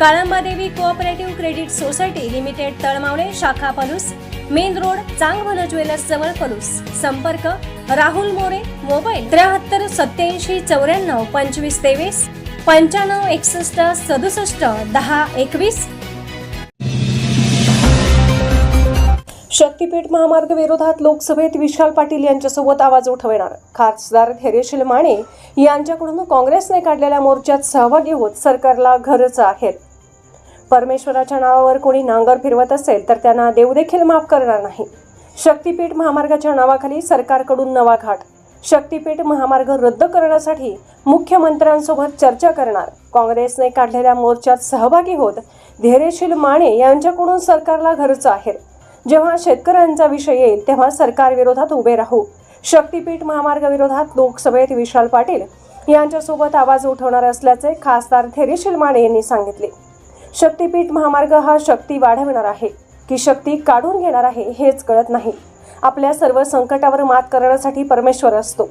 Kalamba Devi cooperative credit society limited Talmavale शाखा Palus main road Changbhala jewellers जवळ पलूस. संपर्क Rahul More mobile त्र्याहत्तर सत्याऐंशी चौऱ्याण्णव पंचवीस तेवीस पंच्याण्णव एकसष्ट सदुसष्ट दहा एकवीस. शक्तीपीठ महामार्ग विरोधात लोकसभेत विशाल पाटील यांच्यासोबत आवाज उठवणार. खासदार धैर्यशील माने यांच्याकडून काँग्रेसने काढलेल्या मोर्चात सहभागी होत सरकारला घरच आहेत परमेश्वराच्या नावावर कोणी नांगर फिरवत असेल तर त्यांना देव देखील माफ करणार नाही. शक्तीपीठ महामार्गाच्या नावाखाली सरकारकडून नवा घाट. शक्तीपीठ महामार्ग रद्द करण्यासाठी मुख्यमंत्र्यांसोबत चर्चा करणार. काँग्रेसने काढलेल्या मोर्चात सहभागी होत धैर्यशील माने यांच्याकडून सरकारला घरचं आहे जेव्हा शेतकऱ्यांचा विषय येईल तेव्हा सरकार विरोधात उभे राहू. शक्तीपीठ महामार्गाविरोधात लोकसभेत विशाल पाटील यांच्यासोबत आवाज उठवणार असल्याचे खासदार धैर्यशील माने यांनी सांगितले. शक्तीपीठ महामार्ग हा शक्ती वाढवणार आहे. की शक्ती काढून घेणार आहे हेच कळत नाही. आपल्या सर्व संकटावर मात करण्यासाठी परमेश्वर असतो.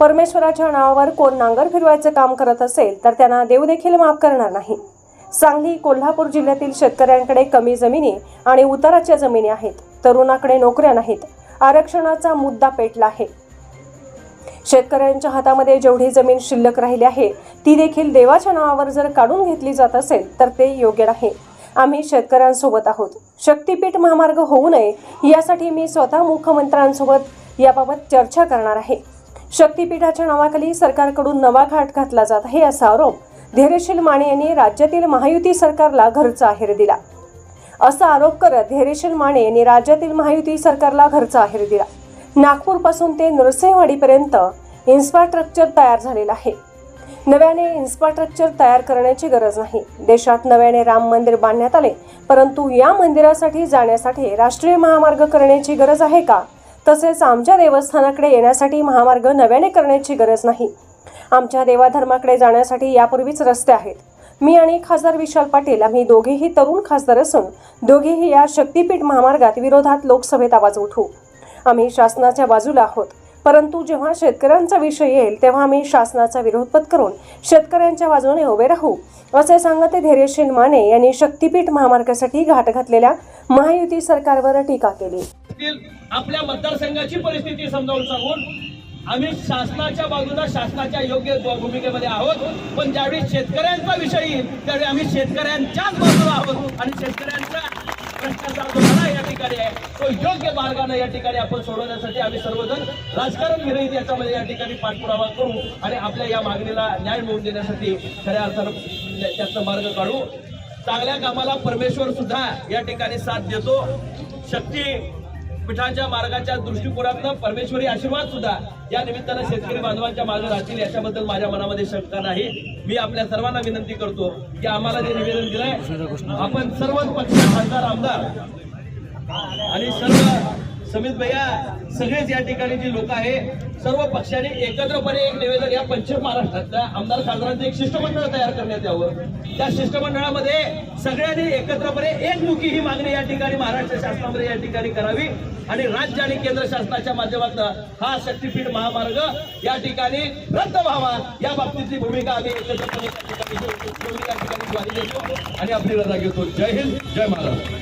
परमेश्वराच्या नावावर कोण नांगर फिरवायचं काम करत असेल तर त्यांना देव देखील माफ करणार नाही. सांगली कोल्हापूर जिल्ह्यातील शेतकऱ्यांकडे कमी जमिनी आणि उताराच्या जमिनी आहेत. तरुणाकडे नोकऱ्या नाहीत. आरक्षणाचा मुद्दा पेटला आहे. शेतकऱ्यांच्या हातामध्ये जेवढी जमीन शिल्लक राहिली आहे ती देखील देवाच्या नावावर जर काढून घेतली जात असेल तर ते योग्य नाही. आम्ही शेतकऱ्यांसोबत आहोत. शक्तीपीठ महामार्ग होऊ नये यासाठी मी स्वतः मुख्यमंत्र्यांसोबत याबाबत चर्चा करणार आहे. शक्तीपीठाच्या नावाखाली सरकारकडून नवा घाट घातला जात आहे असा आरोप धैर्यशील माने यांनी राज्यातील महायुती सरकारला घरचा आहेर दिला. असा आरोप करत धैर्यशील माने यांनी राज्यातील महायुती सरकारला घरचा आहेर दिला. नागपूरपासून ते नृसिंहवाडीपर्यंत इन्फ्रास्ट्रक्चर तयार झालेलं आहे. नव्याने इन्फ्रास्ट्रक्चर तयार करण्याची गरज नाही. देशात नव्याने राम मंदिर बांधण्यात आले परंतु या मंदिरासाठी जाण्यासाठी राष्ट्रीय महामार्ग करण्याची गरज आहे का? तसेच आमच्या देवस्थानाकडे येण्यासाठी महामार्ग नव्याने करण्याची गरज नाही. आमच्या देवाधर्माकडे जाण्यासाठी यापूर्वीच रस्ते आहेत. मी आणि खासदार विशाल पाटील आम्ही दोघेही तरुण खासदार असून दोघेही या शक्तीपीठ महामार्गात विरोधात लोकसभेत आवाज उठवू. आम्ही शासनाच्या बाजूला आहोत. परंतु जेव्हा शेतकऱ्यांचा विषय येईल तेव्हा आम्ही शासनाचा विरोध पत्करून शेतकऱ्यांच्या बाजूने उभे राहू असे सांगत धैर्यशील माने यांनी शक्तीपीठ महामार्गासाठी घाट घातलेल्या महायुती सरकारवर टीका केली. आपल्या मतदारसंघाची परिस्थिती समजावून सांगून आम्ही शासनाच्या बाजूला शासनाच्या योग्य भूमिकेमध्ये आहोत पण ज्यावेळी शेतकऱ्यांचा विषय येईल त्यावेळी आम्ही शेतकऱ्यांच्याच बाजूला आहोत आणि शेतकऱ्यांचा भ्रष्टाचार जो झाला या ठिकाणी आहे. तो योग्य मार्गाने या ठिकाणी आपण सोडवण्यासाठी आम्ही सर्वजण राजकारण विरहित याच्यामध्ये या ठिकाणी पाठपुरावा करू आणि आपल्या या मागणीला न्याय मिळवून देण्यासाठी खऱ्या अर्थानं त्याचा मार्ग काढू. चांगल्या कामाला परमेश्वर सुद्धा या ठिकाणी साथ देतो. शक्ती पिठांच्या मार्गाच्या दृष्टिकोनातनं परमेश्वरी आशीर्वाद सुद्धा या निमित्तानं शेतकरी बांधवांच्या मागे राहतील याच्याबद्दल माझ्या मनामध्ये शंका नाही. मी आपल्या सर्वांना विनंती करतो की आम्हाला जे निवेदन दिलंय आपण सर्वच पक्ष खासदार आमदार आणि सर्व समित भैया सगळेच या ठिकाणी जी लोक आहे सर्व पक्षाने एकत्रपणे एक निवेदन या पश्चिम महाराष्ट्रातल्या आमदार खासदारांचं एक शिष्टमंडळ तयार करण्यात यावं. त्या शिष्टमंडळामध्ये सगळ्यांनी एकत्रपणे एकमुखी ही मागणी या ठिकाणी महाराष्ट्र शासनामध्ये या ठिकाणी करावी आणि राज्य आणि केंद्र शासनाच्या माध्यमातून हा शक्तीपीठ महामार्ग या ठिकाणी रद्द व्हावा. या बाबतीतली भूमिका आम्ही एकत्रपणे या ठिकाणी आणि आपली रजा घेतो. जय हिंद जय महाराष्ट्र.